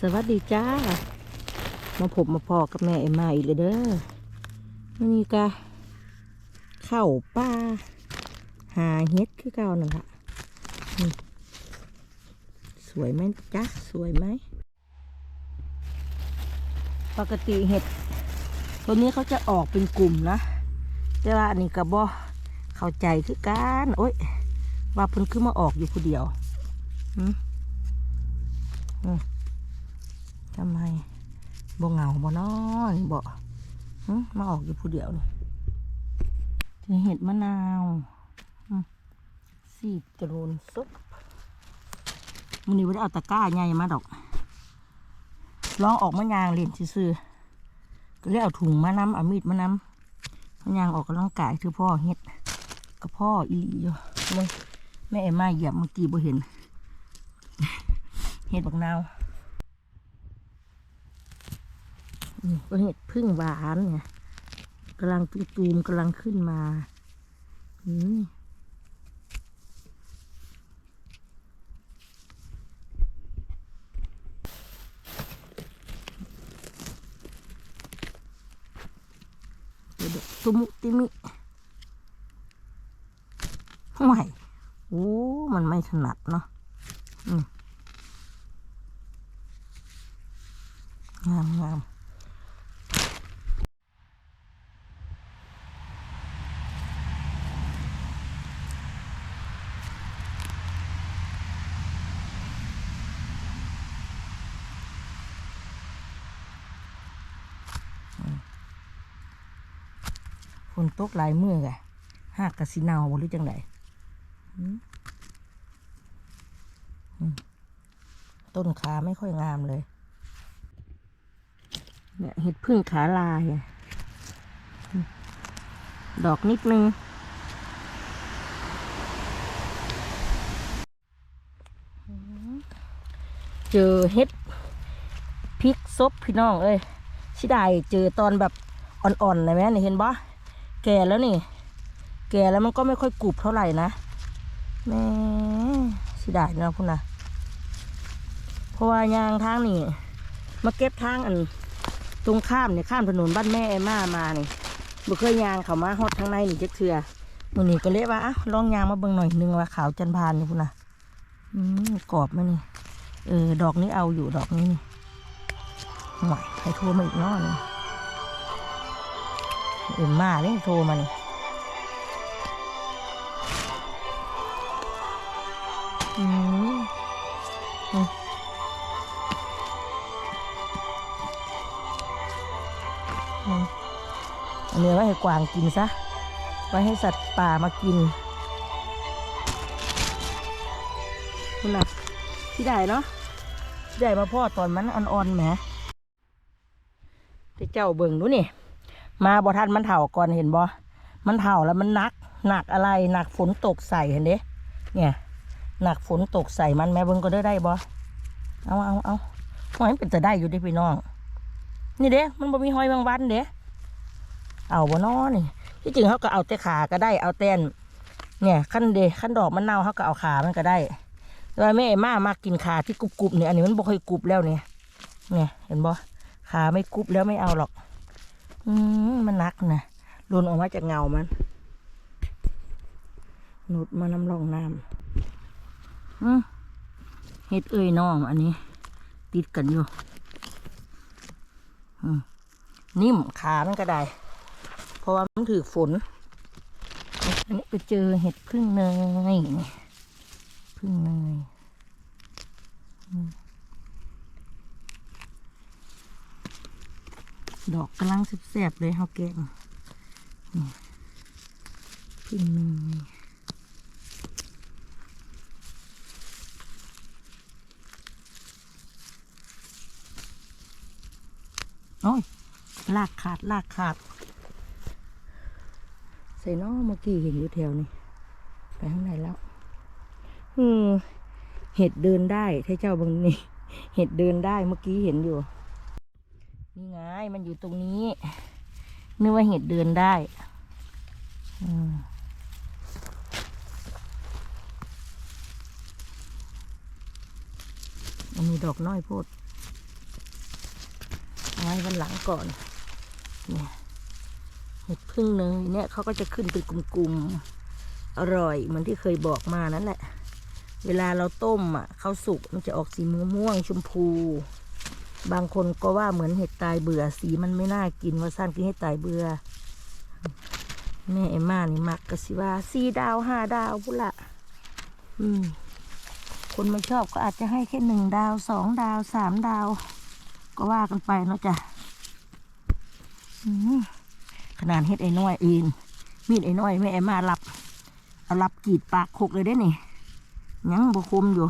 สวัสดีจ้า มาผมมาพอกับแม่เอ็มมาอีกเลยเด้อมันมีกะเข้าป่าหาเฮ็ดคือเก่านั่นละสวยไหมจ๊ะสวยไหม ปกติเห็ด ตัวนี้เขาจะออกเป็นกลุ่มนะ แต่ว่าอันนี้กระบอเข้าใจคือการโอ๊ยว่าเพิ่นคือมาออกอยู่ผู้เดียวหืมอืม ทำไมบ่เหงาบ่นอยบ่มาออกอยู่ผู้เดียวนี่จะเห็ดมะนาวอืมสีบกระโดนซุปมันนี้ไม่ได้เอาตะกร้าใหญ่มาดอกลองออกมายางเล่นซื่อก็เลยเอาถุงมานำเอามีดมานำมายางออกกำลังกายคือพ่อเฮ็ดกับพ่ออีหลีอยู่มึงแม่เอ็มมาเหยียบเมื่อกี้บ่เห็นเห็ดบักนาวนี่ ก็เห็ดพึ่งหวานไงกำลังตูมๆกำลังขึ้นมาอืมตุมุติมิห่โอ้ มันไม่ถนัดเนาะงามงาม นตกหลายมือไงหากกะสิเนาบ่หรือจังไดต้นขาไม่ค่อยงามเลยเนี่ยเห็ดพึ่งขาลาย ดอกนิดนึง เจอเห็ดพริกซบพี่น้องเอ้ยชิได้เจอตอนแบบอ่อนๆเลยไหมนี่เห็นปะ แก่แล้วนี่ แก่แล้วมันก็ไม่ค่อยกรุบเท่าไหร่นะแม่ชิได้เนาะพุ่นนะเพราะว่ายางทางนี่มาเก็บทางอัน ตรงข้ามเนี่ยข้ามถนนบ้านแม่ไอ้มามานี่บุเคยยางเขามาฮอดทางในนี่จักเถื่อมือนี่ก็เละว่าอะลองยางมาเบิ่งหน่อยหนึงว่าขาวจันพานนี่พุ่นนะอืมกรอบไหมนี่เออดอกนี้เอาอยู่ดอกนี้นี่หน่อยใครโทรมาอีกเนอนี่ อ็มมาเนี่ยโทรมานี่อืมอืมอืมอันนี้ไว้ให้กวางกินซะ ไว้ให้สัตว์ป่ามากินคุณน่ะที่ได้เนาะที่ได้มาพ่อตอนมันอ่อนๆแหมที่เจ้าเบิ่งดูนี่ มาบ่ทันมันเถ่าก่อนเห็นบ่มันเถ่าแล้วมันหนักหนักอะไรหนักฝนตกใส่เห็นเด้เนี่ยหนักฝนตกใส่มันแม่เบิ่งก็ได้ได้บ่เอาเอาเอาหอยเป็นจะได้อยู่ด้พี่น้อง นี่เด้ มันบ่มีหอยบางวันเด้เอาบ่นอนี่ที่จริงเขาก็เอาแต่ขาก็ได้เอาแตนเนี่ยขั้นเดขั้นดอกมันเน่าเขาก็เอาขามันก็ได้แต่ว่าแม่เอมมามากกินขาที่กรุบๆเนี่ยอันนี้มันบ่ค่อยกรุบแล้วเนี่ยเนี่ยเห็นบ่ขาไม่กรุบแล้วไม่เอาหรอก อืมมันนักนะหลุนออกมาจากเงามัน หนุดมาน้ำรองน้ำเฮ็ดเอ้ยน้องอันนี้ ติดกันอยู่นิ่มขามันก็ได้ เพราะว่ามันถือฝน อันนี้ไปเจอเห็ดพึ่งเนยพึ่งเนยอืม ดอกกำลังแซ่บๆเลยเฮาแกงนี่พึ่งเนยโอ้ยลากขาดลากขาด ใส่น้อเมื่อกี้เห็นอยู่แถวนี้ไปข้างในแล้วอืมเห็ดเดินได้ถ้าเจ้าบางนี่เห็ดเดินได้เมื่อกี้เห็นอยู่ มันอยู่ตรงนี้ นึกว่าเห็ดเดินได้อมันมีดอกน้อยโพดไว้วันหลังก่อน เนี่ยเห็ดพึ่งเนยเนี่ยเขาก็จะขึ้นเป็นกลุ่มๆ อร่อยเหมือนที่เคยบอกมานั่นแหละ เวลาเราต้มอะเขาสุกมันจะออกสีม่วงชมพู บางคนก็ว่าเหมือนเห็ดตายเบื่อ สีมันไม่น่ากินว่าสั้นกินให้ตายเบื่อ แม่เอ็มม่านี่มักกะสิว่าสี่ดาวห้าดาวพุละอืม คนไม่ชอบก็อาจจะให้แค่หนึ่งดาวสองดาวสามดาว ก็ว่ากันไปเนาะจ้ะขนาดเฮ็ดไอ้น้อยเอง มีดไอ้น้อยแม่เอ็มม่ารับ เอารับกีดปากขกเลยได้นี่ยังบวคมอยู่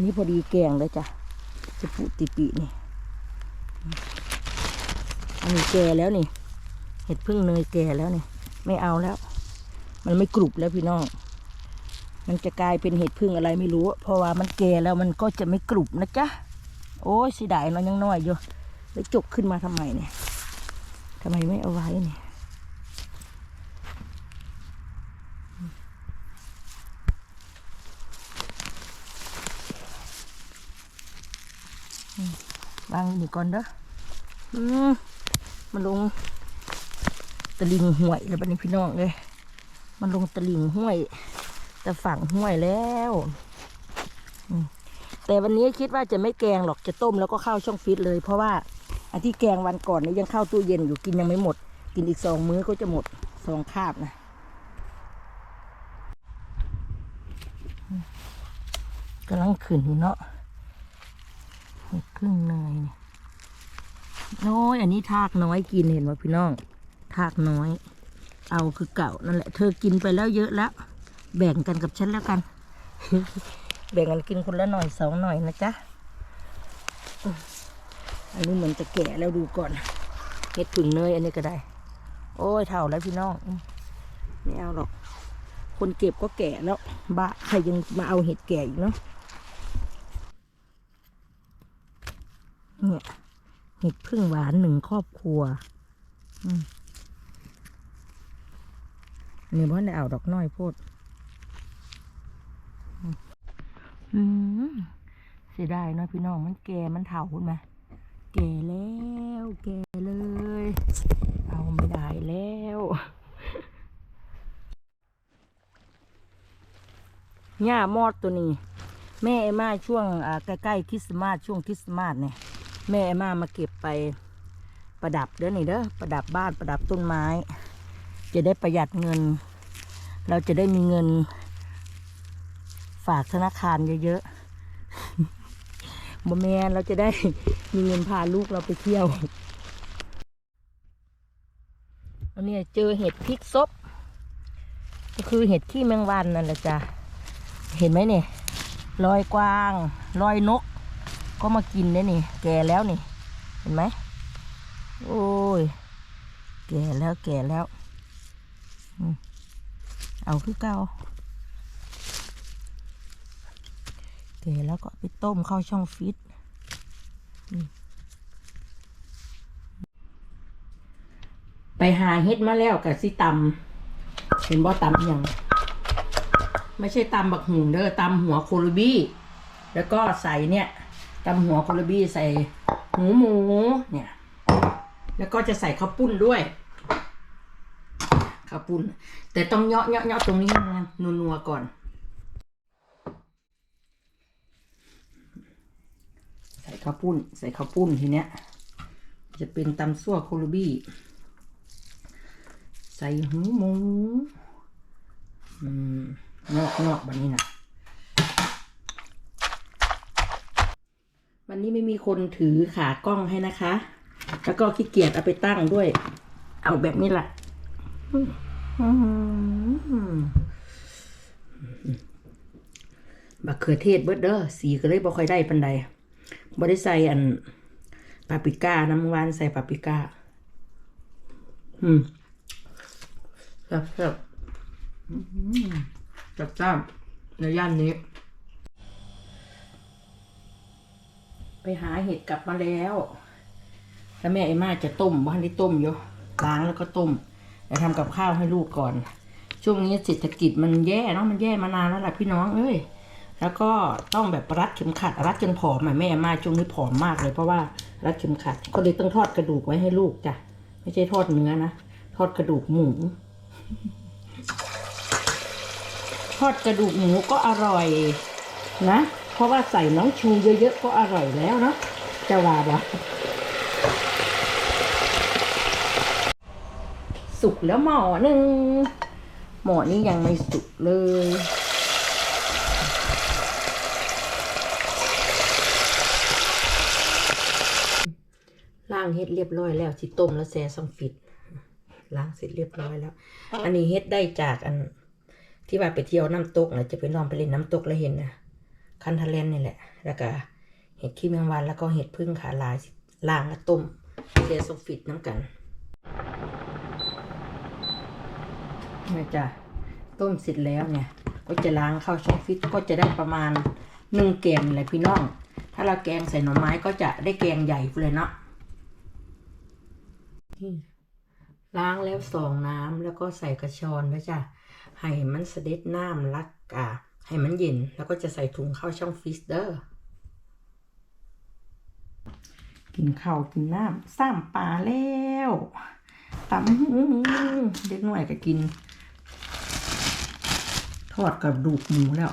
นนี้พอดีแกงเลยจ้ะจะปุติปินี่ อันนี้แก่แล้วนี่ เห็ดพึ่งเนยแก่แล้วนี่ ไม่เอาแล้ว มันไม่กรุบแล้วพี่น้อง มันจะกลายเป็นเห็ดพึ่งอะไรไม่รู้ เพราะว่ามันแก่แล้วมันก็จะไม่กรุบนะจ๊ะ โอ้ยเสียดายมันยังน้อยอยู่ แล้วจกขึ้นมาทำไมเนี่ยทำไมไม่เอาไว้เนี่ย วางนี่ก่อนเด้อมันลงตะลิงห้วยแล้วบัดนี้พี่น้องเลยมันลงตะลิงห้วย แต่ฝั่งห้วยแล้วแต่วันนี้คิดว่าจะไม่แกงหรอกจะต้มแล้วก็เข้าช่องฟิตเลย เพราะว่าอันที่แกงวันก่อนนี้ยังเข้าตู้เย็นอยู่กินยังไม่หมด กินอีกสองมื้อก็จะหมดสองคาบนะกำลังขึ้นเนาะ ครึ่งเนยเนี่น้อย อันนี้ทากน้อยกินเห็นไหมพี่น้อง ทากน้อย เอาคือเก่านั่นแหละ เธอกินไปแล้วเยอะแล้ว แบ่งกันกับฉันแล้วกัน แบ่งกันกินคนละหน่อยสองหน่อยนะจ๊ะ อันนี้เหมือนจะแก่แล้วดูก่อนเห็ดผึ่งเนยอันนี้ก็ได้ โอ้ยเท่าแล้วพี่น้อง ไม่เอาหรอก คนเก็บก็แก่แล้ว บ้าใครยังมาเอาเห็ดแก่อีกเนาะ เนี่ยเห็ดพึ่งหวานหนึ่งครอบครัวอืมนี่บ่ได้เอาดอกน้อยโพดอืมอืมเสียดายเนาะพี่น้องมันแก่มันเถาคุณไหมแก่แล้วแก่เลย เอาไม่ได้แล้วหญ้ามอดตัวนี้ แม่เอมาช่วงใกล้ๆคริสต์มาสช่วงคริสต์มาสเนี่ย แม่มามาเก็บไปประดับเด้อนี่เด้อประดับบ้านประดับต้นไม้ จะได้ประหยัดเงิน เราจะได้มีเงิน ฝากธนาคารเยอะๆบ่แมนเราจะได้มีเงินพาลูกเราไปเที่ยวอันนี้เจอเห็ดพริกซบก็คือเห็ดขี้แมงวันนั่นแหละจ้ะเห็นไหมเนี่ยรอยกวางรอยนก ก็มากินได้นี่ แก่แล้วนี่ เห็นไหม โอ้ย แก่แล้วแก่แล้ว เอาคือเก่าแก่แล้วก็ไปต้มเข้าช่องฟิตไปหาเฮ็ดมาแล้วกับสิตำเห็นบ่ตำอย่าง ไม่ใช่ตำบักหุงเด้อตำหัวโคลบี้ แล้วก็ใส่เนี่ย ตำหัวโคลบี้ใส่หมูหมูเนี่ย แล้วก็จะใส่ข้าวปุ้นด้วยข้าวปุ้น แต่ต้องเยาะเยาะเยาะตรงนี้นะนัวๆก่อน ใส่ข้าวปุ้น ใส่ข้าวปุ้นทีเนี้ย จะเป็นตำซั่วโคลบี้ ใส่หูหมู อืมงอกงอกแบบนี้นะ วันนี้ไม่มีคนถือขากล้องให้นะคะ แล้วก็ขี้เกียจเอาไปตั้งด้วย เอาแบบนี้แหละบักเขือเทศเบิดเด้อสีก็เลยบ่ค่อยได้ปันใดบ่ได้ใส่อันปาปิก้าน้ำวานใส่ปาปิก้า อืมแซ่บแซ่บจับจ้านในย่านนี้ ไปหาเห็ดกลับมาแล้ว แล้วแม่ไอ้มาจะต้มบ้านที่ต้มอยู่ล้างแล้วก็ต้มเดี๋ยวทำกับข้าวให้ลูกก่อน ช่วงนี้เศรษฐกิจมันแย่เนาะมันแย่มานานแล้วล่ะพี่น้องเอ้ยแล้วก็ต้องแบบรัดเข็มขัด รัดจนผอมอะแม่มาช่วงนี้ผอมมากเลย เพราะว่ารัดเข็มขัดก็เลยต้องทอดกระดูกไว้ให้ลูกจ้ะไม่ใช่ทอดเนื้อนะทอดกระดูกหมูทอดกระดูกหมูก็อร่อยนะ ราะว่าใส่น้องชูเยอะๆก็อร่อยแล้วเนาะจะว่าบ่สุกแล้วหม้อหนึ่งหม้อนี้ยังไม่สุกเลยล้างเฮ็ดเรียบร้อยแล้วสิต้มแล้วแซ่ซองฟิตล้างเสร็จเรียบร้อยแล้ว อันนี้เฮ็ดได้จากอันที่ว่าไปเที่ยวน้ำตกนะจะไปลองไปเล่นน้ำตกแล้วเห็นนะ คันทะเลนนี่แหละ แล้วก็เห็ดขี้แมงวันแล้วก็เห็ดพึ่งขาลายล้างแล้วต้มแซ่ซอฟิตน้ำกันนี่จ้ะต้มเสร็จแล้วเนี่ย ก็จะล้างเข้าช่องฟิตก็จะได้ประมาณหนึ่งแกงเลยพี่น้อง ถ้าเราแกงใส่หน่อไม้ก็จะได้แกงใหญ่เลยเนาะล้างแล้วสองน้ำแล้วก็ใส่กระชอนไว้จ้ะให้มันเสด็จน้ำลักกา ให้มันเย็นแล้วก็จะใส่ถุงเข้าช่องฟรีซเดอร์กินข้าวกินน้ำซ้ำปลาแล้วตำหูเด็กหน่อยก็กิน ทอดกับดูกหมูแล้ว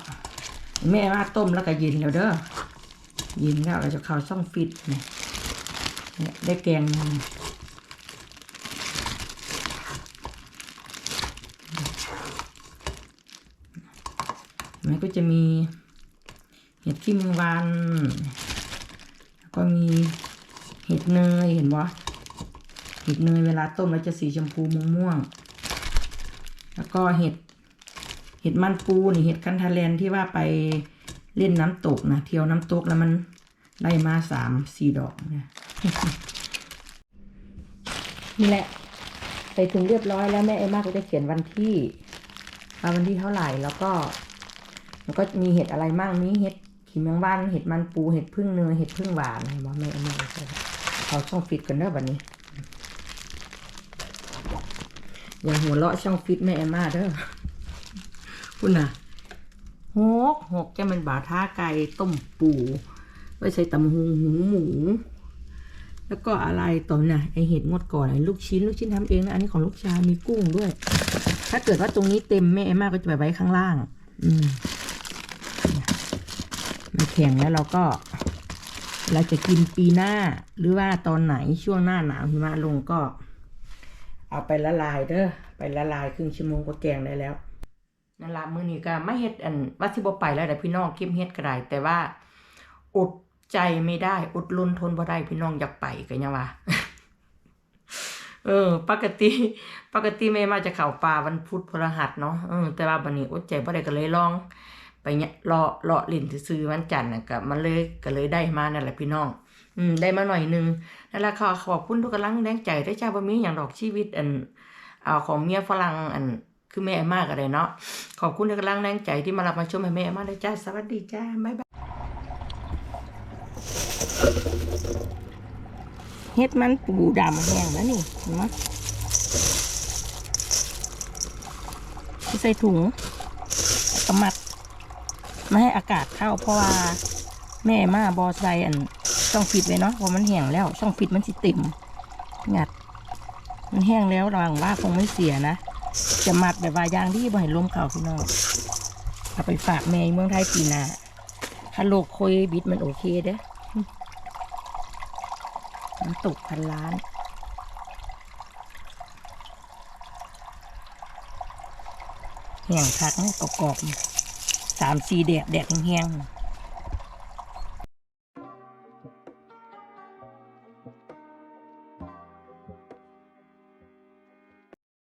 แม่มาต้มแล้วก็เย็นแล้วเด้อเย็นแล้วเราจะเข้าช่องฟิตเนี่ยเนี่ยได้แกงหนึ่ง มันก็จะมีเห็ดขี้แมงวันแล้วก็มีเห็ดเนยเห็นปะเห็ดเนยเวลาต้มแล้วจะสีชมพูม่วงๆแล้วก็เห็ดเห็ดมันปูนี่เห็ดคันทาแลนที่ว่าไปเล่นน้ำตกนะเที่ยวน้ำตกแล้วมันได้มาสามสี่ดอกเนี่ยนี่แหละใส่ถุงเรียบร้อยแล้วแม่เอมมาก็จะเขียนวันที่ว่าวันที่เท่าไหร่แล้วก็ แล้วก็มีเห็ดอะไรมั่งมีเห็ดขีแมงวันเห็ดมันปูเห็ดพึ่งเนยเห็ดพึ่งหวานเห็นบ่แม่เอมมาใส่เขาช่องฟิตกันเด้อบัดนี้อย่าหัวเราะช่องฟิตแม่เอมมาเด้อคุณน่ะหกหกจะเป็นบาท่าไก่ต้มปูไว้ใส่ตำหูหูหมู แล้วก็อะไรต่อน่ะไอเห็ดงดก่อนไอลูกชิ้น ลูกชิ้นทำเองนะอันนี้ของลูกชายมีกุ้งด้วย ถ้าเกิดว่าตรงนี้เต็มแม่เอมมาก็จะไปไว้ข้างล่าง อืม แข็งแล้วเราก็ เราจะกินปีหน้า หรือว่าตอนไหนช่วงหน้าหนาวหิมะลงก็ เอาไปละลายเด้อไปละลายครึ่งชั่วโมงก็แกงได้แล้วนั่นละมือนี้ก็ไม่เฮ็ดอันว่าสิบ่ไปแล้วแต่พี่น้องเก็บเฮ็ดก็ได้แต่ว่าอดใจไม่ได้อดลนทนบ่ได้พี่น้องอยากไปก็ยังว่าเออ ปกติ ปกติแม่มาจะเข้าป่าวันพุธพฤหัสเนาะเออแต่ว่าบัดนี้อดใจบ่ได้ก็เลยลอง ไปเนี่ยเลาะเลาะลิ้นซื่อวันจันทร์น่ะก็มันเลยก็เลยได้มานั่นแหละพี่น้อง อืมได้มาหน่อยนึงนั่นแหละค่ะขอบคุณทุกกำลังแรงใจได้จ้าบ่มีหยังดอกชีวิตอันเอาของเมียฝรั่งอันคือแม่มากอะไรเนาะขอบคุณในกกำลังแรงใจที่มารับมาชมให้แม่มากเลยจ้าสวัสดีจ้าบ๊ายบายเฮ็ดมันปูดำแห้งแล้วนี่เห็นไหมใส่ถุงกระมัด ไม่ให้อากาศเข้าเพราะว่าแม่มาบอใส่อันช่องฟิตไว้เนาะเพราะมันแห้งแล้วช่องฟิตมันสิเต็มงัด มันแห้งแล้วระวังว่าคงไม่เสียนะจะมัดแบบว่ายางที่บ่ให้ล้มเข่าพี่น้องเอาไปฝากแม่เมืองไทยปีหน้าถ้าโลกโคยบิดมันโอเคเด้อมันตกพันล้านแห้งคักนะกรอบๆ สามสี่แดดแดดแห้งๆ